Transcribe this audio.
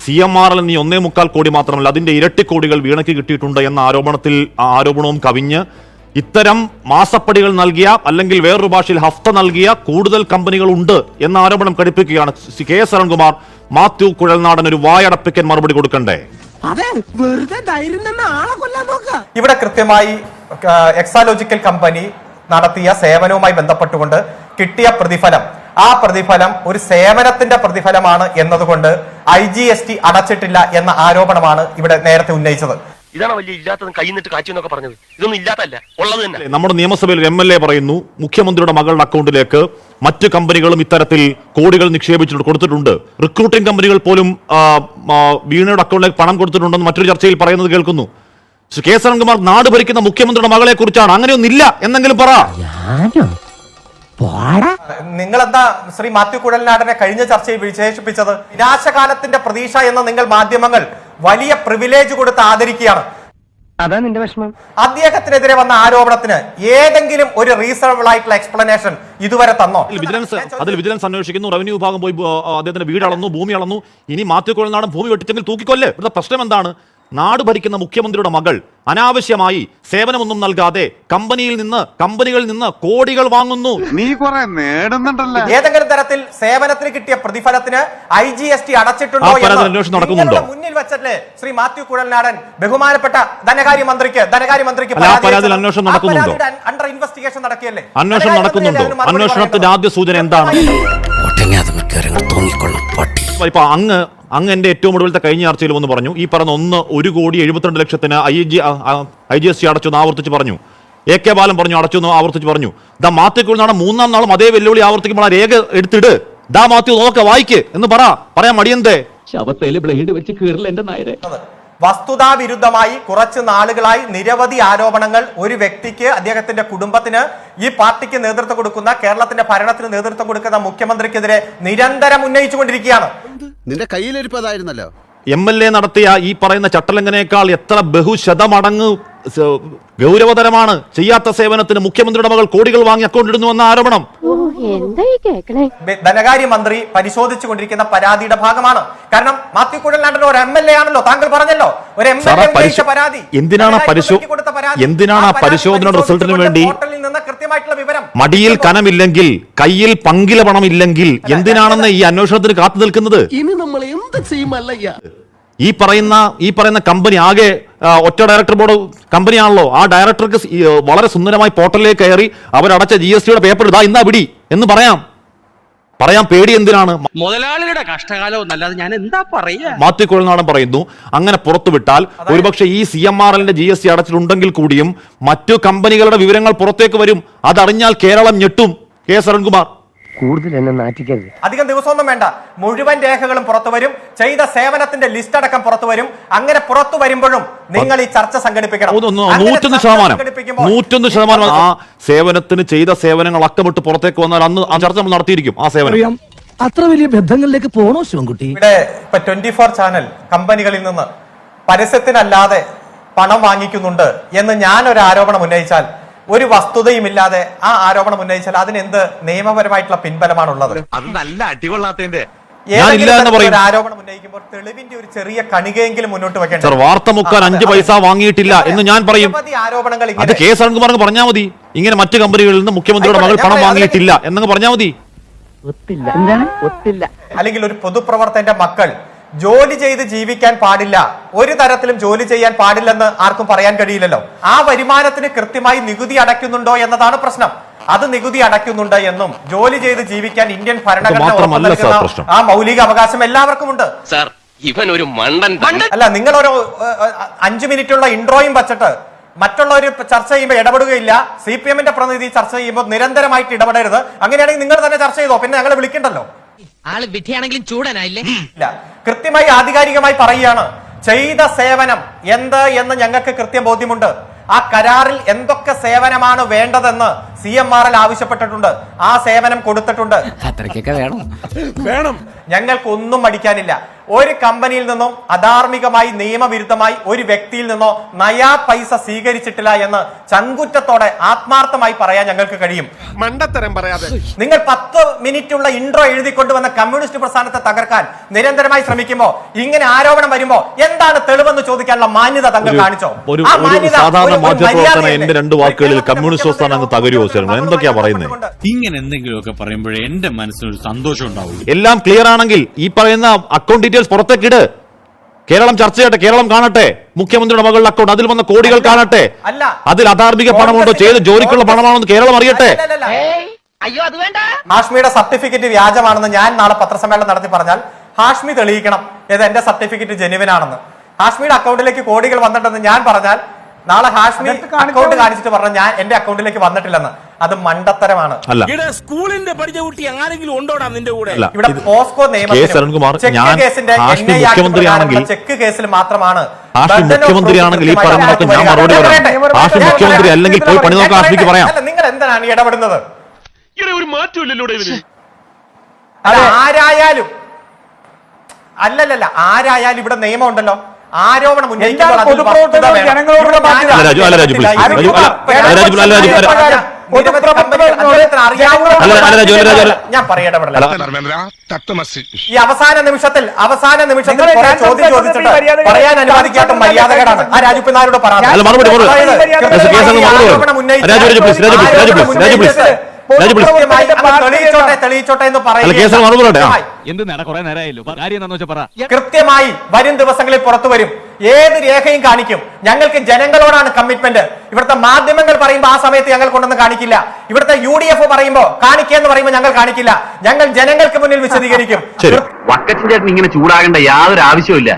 C M R L നീ ഒന്നേ മുക്കാൽ കോടി മാത്രമല്ല അതിന്റെ ഇരട്ടി കോടികൾ വീണയ്ക്ക് കിട്ടിയിട്ടുണ്ട് എന്ന ആരോപണത്തിൽ ആ ആരോപണവും കവിഞ്ഞ് ഇത്തരം മാസപ്പടികൾ നൽകിയ അല്ലെങ്കിൽ വേറൊരു ഭാഷയിൽ ഹഫ്ത നൽകിയ കൂടുതൽ കമ്പനികൾ ഉണ്ട് എന്ന ആരോപണം ഘടിപ്പിക്കുകയാണ് C- K S Arunkumar. Mathew Kuzhalnadan ഒരു വായടപ്പിക്കൻ മറുപടി കൊടുക്കണ്ടേ? അതെ വെറുതെ ധൈര്യം ആളെ കൊല്ലാൻ നോക്ക. ഇവിടെ കൃത്യമായി എക്സാലോജിക്കൽ കമ്പനി നടത്തിയ സേവനവുമായി ബന്ധപ്പെട്ടുകൊണ്ട് കിട്ടിയ പ്രതിഫലം ആ പ്രതിഫലം ഒരു സേവനത്തിന്റെ പ്രതിഫലമാണ് എന്നതുകൊണ്ട് ഐ ജി എസ് ടി അടച്ചിട്ടില്ല എന്ന ആരോപണമാണ് ഇവിടെ നേരത്തെ ഉന്നയിച്ചത്. ഇതാണ് വലിയ ഇല്ലാത്തതും കൈ നിന്നിട്ട് കാച്ചു എന്നൊക്കെ പറഞ്ഞത്. ഇതൊന്നും ഇല്ലാത്തല്ല ഉള്ളത് തന്നെ. നമ്മുടെ നിയമസഭയിൽ എം എൽ എ പറയുന്നു മുഖ്യമന്ത്രിയുടെ മകളുടെ അക്കൗണ്ടിലേക്ക് മറ്റ് കമ്പനികളും ഇത്തരത്തിൽ കോടികൾ നിക്ഷേപിച്ചിട്ട് കൊടുത്തിട്ടുണ്ട്. റിക്രൂട്ടിംഗ് കമ്പനികൾ പോലും വീണയുടെ അക്കൗണ്ടിലേക്ക് പണം കൊടുത്തിട്ടുണ്ടെന്ന് മറ്റൊരു ചർച്ചയിൽ പറയുന്നത് കേൾക്കുന്നു. ശ്രീ കെ എസ് അരുൺകുമാർ നാട് ഭരിക്കുന്ന മുഖ്യമന്ത്രിയുടെ മകളെ കുറിച്ചാണ് അങ്ങനെയൊന്നില്ല എന്നെങ്കിലും പറ നിങ്ങൾ എന്താ ശ്രീ മാത്യു കുഴൽനാടനെ കഴിഞ്ഞ ചർച്ചയിൽ വിശേഷിപ്പിച്ചത്? വിനാശകാലത്തിന്റെ പ്രതീക്ഷ എന്ന് നിങ്ങൾ മാധ്യമങ്ങൾ വലിയ പ്രിവിലേജ് കൊടുത്ത് ആദരിക്കുകയാണ്. അതാ നിന്റെ വിഷമം. അദ്ദേഹത്തിനെതിരെ വന്ന ആരോപണത്തിന് ഏതെങ്കിലും ഒരു റീസണബിൾ ആയിട്ടുള്ള എക്സ്പ്ലനേഷൻ ഇതുവരെ തന്നോ? വിജിലൻസ് അതിൽ വിജിലൻസ് അന്വേഷിക്കുന്നു. റവന്യൂ വിഭാഗം പോയി അദ്ദേഹത്തിന്റെ വീട് അളന്നു ഭൂമി അളന്നു. ഇനി മാത്യു കുഴൽനാടൻ ഭൂമി വെട്ടിച്ചെങ്കിൽ തൂക്കിക്കൊല്ലേ. ഇവിടുത്തെ പ്രശ്നം എന്താണ്? നാട് ഭരിക്കുന്ന മുഖ്യമന്ത്രിയുടെ മകൾ അനാവശ്യമായി സേവനമൊന്നും നൽകാതെ കമ്പനിയിൽ നിന്ന് കമ്പനികളിൽ നിന്ന് കോടികൾ വാങ്ങുന്നു. നീ കുറെ നേടുന്നുണ്ടല്ലോ? ഏതെങ്കിലും തരത്തിൽ സേവനത്തിന് കിട്ടിയ പ്രതിഫലത്തിന് ഐ ജി എസ് ടി അടച്ചിട്ടുണ്ടോ നടക്കുന്നുണ്ടോ? മുന്നിൽ വെച്ചല്ലേ ശ്രീ മാത്യു കുഴൽനാടൻ ബഹുമാനപ്പെട്ട ധനകാര്യ മന്ത്രിക്ക് ധനകാര്യ മന്ത്രിക്ക് പരാതി പരാതിയിൽ അന്വേഷണം നടക്കുന്നുണ്ടോ? അണ്ടർ ഇൻവെസ്റ്റിഗേഷൻ നടക്കിയല്ലേ അന്വേഷണം നടക്കുന്നുണ്ടോ? അന്വേഷണത്തിന്റെ ആദ്യ സൂചന എന്താണ്? ഇപ്പൊ അങ്ങ് അങ്ങ് എന്റെ ഏറ്റവും ഒടുവിലത്തെ കഴിഞ്ഞ ചർച്ചയിൽ വന്ന് പറഞ്ഞു. ഈ പറഞ്ഞ ഒന്ന് ഒരു കോടി എഴുപത്തിരണ്ട് ലക്ഷത്തിന് I G I G S T അടച്ചു എന്ന് ആവർത്തിച്ച് പറഞ്ഞു. എ കെ ബാലൻ പറഞ്ഞു അടച്ചു എന്ന് ആവർത്തിച്ച് പറഞ്ഞു. ദ മാത്യു നാളെ മൂന്നാം നാളും അതേ വെല്ലുവിളി ആവർത്തിക്കുമ്പോൾ ആ രേഖ എടുത്തിട്. ദ മാത്യു നോക്ക വായിക്ക് എന്ന് പറ. പറയാൻ മടിയന്തേ? ശവത്തേൽ ബ്ലേഡ് വെച്ച് കീറില്ല എന്റെ നായരെ. വസ്തുതാ വിരുദ്ധമായി കുറച്ച് നാളുകളായി നിരവധി ആരോപണങ്ങൾ ഒരു വ്യക്തിക്ക് അദ്ദേഹത്തിന്റെ കുടുംബത്തിന് ഈ പാർട്ടിക്ക് നേതൃത്വം കൊടുക്കുന്ന കേരളത്തിന്റെ ഭരണത്തിന് നേതൃത്വം കൊടുക്കുന്ന മുഖ്യമന്ത്രിക്കെതിരെ നിരന്തരം ഉന്നയിച്ചുകൊണ്ടിരിക്കുകയാണ്. നിന്റെ കയ്യിലിരിപ്പതായിരുന്നല്ലോ എം എൽ എ നടത്തിയ ഈ പറയുന്ന ചട്ടലംഘനേക്കാൾ എത്ര ബഹുശതമടങ്ങ് ഗൗരവതരമാണ് ചെയ്യാത്ത സേവനത്തിന് മുഖ്യമന്ത്രിയുടെ മകൾ കോടികൾ വാങ്ങി അക്കൗണ്ട് ഇടുന്നു എന്ന ആരോപണം. ഓ എന്തായി കേക്കണേ? ധനകാര്യ മന്ത്രി പരിശോധിച്ചു കൊണ്ടിരിക്കുന്ന പരാതിയുടെ ഭാഗമാണ്. കാരണം മാത്യു കുഴൽനാടൻ ഒരു എം എൽ എ ആണല്ലോ താങ്കൾ പറഞ്ഞല്ലോ. ഒരു എം എൽ എ പരാതി. എന്തിനാണ് ധനകാര്യ കൊടുത്ത പരാതി. എന്തിനാണ് പരിശോധന പരിശോധനയുടെ റിസൾട്ടിന് വേണ്ടി നിന്ന് കൃത്യമായിട്ടുള്ള വിവരം മടിയിൽ കനമില്ലെങ്കിൽ കയ്യിൽ പങ്കില പണമില്ലെങ്കിൽ എന്തിനാണെന്ന് ഈ അന്വേഷണത്തിന് കാത്തു നിൽക്കുന്നത്? ഇനി നമ്മൾ എന്ത് ചെയ്യുമല്ലയ്യ? ഈ പറയുന്ന ഈ പറയുന്ന കമ്പനി ആകെ ഒറ്റ ഡയറക്ടർ ബോർഡ് കമ്പനിയാണല്ലോ. ആ ഡയറക്ടർക്ക് വളരെ സുന്ദരമായി പോർട്ടലിലേക്ക് കയറി അവരടച്ച ജി എസ് ടിയുടെ പേപ്പർ ഇതാ ഇന്നാ പിടി എന്ന് പറയാം. പറയാൻ പേടി എന്തിനാണ്? മുതലാളിയുടെ കഷ്ടകാലവും അല്ലാതെ ഞാൻ എന്താ പറയുക മാറ്റിക്കൊള്ളുന്ന പറയുന്നു അങ്ങനെ പുറത്തുവിട്ടാൽ ഒരുപക്ഷെ ഈ സി എം ആർ എല്ലിന്റെ ജി എസ് ടി അടച്ചിട്ടുണ്ടെങ്കിൽ കൂടിയും മറ്റു കമ്പനികളുടെ വിവരങ്ങൾ പുറത്തേക്ക് വരും. അതറിഞ്ഞാൽ കേരളം ഞെട്ടും. കെ. എസ്. അരുൺകുമാർ. കൂടുതൽ എന്നെ നാറ്റിക്കരുത്. അധികം ദിവസമൊന്നും വേണ്ട. മുഴുവൻ രേഖകളും പുറത്തു വരും. ചെയ്ത സേവനത്തിന്റെ ലിസ്റ്റ് അടക്കം പുറത്തു വരും. അങ്ങനെ പുറത്തു വരുമ്പോഴും നിങ്ങൾ ഈ ചർച്ച സംഘടിപ്പിക്കണം. ഒന്ന് ഒന്ന് അങ്ങനെ നൂറ്റൊന്ന് ശതമാനം. നൂറ്റൊന്ന് ശതമാനം ആ സേവനത്തിന് ചെയ്ത സേവനങ്ങൾ അക്കമിട്ട് പുറത്തേക്ക് വന്നാൽ അന്ന് ആ ചർച്ച നമ്മൾ നടത്തിയിരിക്കും. ആ സേവനം. അത്ര വലിയ ബന്ധങ്ങളിലേക്ക് പോണോ ശിവൻകുട്ടി? ഇവിടെ ഇപ്പൊ ട്വന്റി ഫോർ ചാനൽ കമ്പനികളിൽ നിന്ന് പരസ്യത്തിനല്ലാതെ പണം വാങ്ങിക്കുന്നുണ്ട് എന്ന് ഞാൻ ഒരു ആരോപണം ഉന്നയിച്ചാൽ ഒരു വസ്തുതയുമില്ലാതെ ആ ആരോപണം ഉന്നയിച്ചാൽ അതിന് എന്ത് നിയമപരമായിട്ടുള്ള പിൻബലമാണുള്ളത്? അത് നല്ല അടികൊള്ളാത്തതിന്റെ. ഞാൻ ഇല്ല എന്ന് പറയും. ഒരു ആരോപണം ഉന്നയിക്കുമ്പോൾ തെളിവിന്റെ ഒരു ചെറിയ കണികയെങ്കിലും മുന്നോട്ട് വെക്കണം സർ വാർത്ത മുക്കാൻ അഞ്ച് പൈസ വാങ്ങിയിട്ടില്ല എന്ന് ഞാൻ പറയും. ആരോപണങ്ങൾ അത് ഇങ്ങനെ കെ എസ് അരുൺകുമാർ പറഞ്ഞാൽ മതി. ഇങ്ങനെ മറ്റു കമ്പനികളിൽ നിന്ന് മുഖ്യമന്ത്രിയുടെ മകൾ പണം വാങ്ങിയിട്ടില്ല എന്നങ്ങ് പറഞ്ഞാൽ മതി. ഒത്തില്ല. അല്ലെങ്കിൽ ഒരു പൊതുപ്രവർത്തകന്റെ മക്കൾ ജോലി ചെയ്ത് ജീവിക്കാൻ പാടില്ല. ഒരു തരത്തിലും ജോലി ചെയ്യാൻ പാടില്ലെന്ന് ആർക്കും പറയാൻ കഴിയില്ലല്ലോ. ആ വരുമാനത്തിന് കൃത്യമായി നികുതി അടയ്ക്കുന്നുണ്ടോ എന്നതാണ് പ്രശ്നം. അത് നികുതി അടയ്ക്കുന്നുണ്ട് എന്നും ജോലി ചെയ്ത് ജീവിക്കാൻ ഇന്ത്യൻ ഭരണഘടന മാത്രമല്ല സാർ പ്രശ്നം. ആ മൗലിക അവകാശം എല്ലാവർക്കും ഉണ്ട് സാർ ഇവൻ ഒരു മണ്ടൻ അല്ല നിങ്ങൾ ഒരു അഞ്ചു മിനിറ്റുള്ള ഇൻട്രോയും വച്ചിട്ട് മറ്റുള്ളവർ ചർച്ച ചെയ്യുമ്പോൾ ഇടപെടുകയില്ല. സി പി എമ്മിന്റെ പ്രതിനിധി ചർച്ച ചെയ്യുമ്പോൾ നിരന്തരമായിട്ട് ഇടപെടരുത്. അങ്ങനെയാണെങ്കിൽ നിങ്ങൾ തന്നെ ചർച്ച ചെയ്തോ? പിന്നെ ഞങ്ങളെ വിളിക്കണ്ടല്ലോ. ആൾ വിധിയാണെങ്കിലും ചൂടനായില്ലേ? ഇല്ല. കൃത്യമായി ആധികാരികമായി പറയുകയാണ്. ചെയ്ത സേവനം എന്ത് എന്ന് ഞങ്ങൾക്ക് കൃത്യം ബോധ്യമുണ്ട്. ആ കരാറിൽ എന്തൊക്കെ സേവനമാണ് വേണ്ടതെന്ന് സി എം ആർ എൽ ആവശ്യപ്പെട്ടിട്ടുണ്ട്. ആ സേവനം കൊടുത്തിട്ടുണ്ട്. അത്രയ്ക്കൊക്കെ വേണം. ഞങ്ങൾക്ക് ഒന്നും മടിക്കാനില്ല. ഒരു കമ്പനിയിൽ നിന്നും അധാർമികമായി നിയമവിരുദ്ധമായി ഒരു വ്യക്തിയിൽ നിന്നോ നയാ പൈസ സ്വീകരിച്ചിട്ടില്ല എന്ന് ചങ്കുറ്റത്തോടെ ആത്മാർത്ഥമായി പറയാൻ ഞങ്ങൾക്ക് കഴിയും. മണ്ടത്തരം പറയാതെ. നിങ്ങൾ പത്ത് മിനിറ്റുള്ള ഇൻട്രോ എഴുതിക്കൊണ്ടുവന്ന കമ്മ്യൂണിസ്റ്റ് പ്രസ്ഥാനത്തെ തകർക്കാൻ നിരന്തരമായി ശ്രമിക്കുമ്പോ ഇങ്ങനെ ആരോപണം വരുമ്പോ എന്താണ് തെളിവെന്ന് ചോദിക്കാനുള്ള മാന്യത തങ്ങൾ കാണിച്ചോ? സാധാരണ എന്റെ രണ്ട് വാക്കുകളിൽ കമ്മ്യൂണിസ്റ്റ് പ്രസ്ഥാനം അങ്ങ് തകരുവോ ചേർന്നു എന്തൊക്കെയാ പറയുന്നത് ഇങ്ങനെ എന്തെങ്കിലുമൊക്കെ പറയുമ്പോഴേ എന്റെ മനസ്സിനൊരു സന്തോഷം ഉണ്ടാവുള്ളൂ എല്ലാം ക്ലിയർ ആണെങ്കിൽ ഈ പറയുന്ന അക്കൗണ്ട് ഡീറ്റെയിൽസ് പുറത്തേക്കിട് കേരളം ചർച്ച ചെയ്യട്ടെ കേരളം കാണട്ടെ. മുഖ്യമന്ത്രിയുടെ മകളുടെ അക്കൗണ്ട് അതിൽ വന്ന കോടികൾ കാണട്ടെ. അല്ല. അതിൽ അധാർമിക പണമുണ്ടോ? ചെയ്ത് ജോലിക്കുള്ള പണമാണെന്ന് കേരളം അറിയട്ടെ. അയ്യോ അത് വേണ്ട. ഹാഷ്മിയുടെ സർട്ടിഫിക്കറ്റ് വ്യാജമാണെന്ന് ഞാൻ നാളെ പത്രസമ്മേളനം നടത്തി പറഞ്ഞാൽ ഹാഷ്മി തെളിയിക്കണം ഏത് എന്റെ സർട്ടിഫിക്കറ്റ് ജെനുവിൻ ആണെന്ന് ഹാഷ്മിയുടെ അക്കൗണ്ടിലേക്ക് കോടികൾ വന്നിട്ടെന്ന് ഞാൻ പറഞ്ഞാൽ നാളെ ഹാഷ്മി അക്കൗണ്ട് കാണിച്ചിട്ട് പറഞ്ഞാൽ ഞാൻ എന്റെ അക്കൗണ്ടിലേക്ക് വന്നിട്ടില്ലെന്ന്. അത് മണ്ടത്തരമാണ് സ്കൂളിന്റെ പഠിച്ച കുട്ടി ആരെങ്കിലും ഉണ്ടോടാ നിന്റെ കൂടെ ഇവിടെ പോസ്കോ നിയമം ഹാഷ്മി മുഖ്യമന്ത്രിയാണെങ്കിൽ ചെക്ക് കേസിൽ മാത്രമാണ് ബന്ധനോ മുഖ്യമന്ത്രിയാണെങ്കിൽ ഈ പറയുന്നതൊക്കെ ഞാൻ മറുപടി പറയാം. മുഖ്യമന്ത്രി അല്ലെങ്കിൽ പോയി പണി നോക്കാൻ ഹാഷ്മിക്ക് പറയാം. നിങ്ങൾ എന്തിനാണ് ഇടപെടുന്നത് ഒരു മാറ്റമില്ലല്ലോ അല്ല ആരായാലും അല്ലല്ലല്ല ആരായാലും ഇവിടെ നിയമം ഉണ്ടല്ലോ ആരോപണം ഉന്നയിക്കുമ്പോൾ ഞാൻ- പറയട്ടെ ഈ അവസാന നിമിഷത്തിൽ അവസാന നിമിഷത്തിൽ ചോദ്യം ചോദിച്ചിട്ട് പറയാൻ അനുവദിക്കാത്ത മര്യാദകളാണ് ആ അങ്ങ് മറുപടി പറയൂ. രാജു, രാജു, കൃത്യമായി വരും ദിവസങ്ങളിൽ പുറത്തു വരും. ഏത് രേഖയും കാണിക്കും. ഞങ്ങൾക്ക് ജനങ്ങളോടാണ് കമ്മിറ്റ്മെന്റ് ഇവിടുത്തെ മാധ്യമങ്ങൾ പറയുമ്പോൾ ആ സമയത്ത് ഞങ്ങൾ കൊണ്ടൊന്നും കാണിക്കില്ല. ഇവിടുത്തെ യു ഡി എഫ് പറയുമ്പോൾ കാണിക്കുക പറയുമ്പോ പറയുമ്പോൾ ഞങ്ങൾ കാണിക്കില്ല. ഞങ്ങൾ ജനങ്ങൾക്ക് മുന്നിൽ വിശദീകരിക്കും. വക്കച്ചൻ ചേട്ടൻ ഇങ്ങനെ ചൂടാകേണ്ട യാതൊരു ആവശ്യമില്ല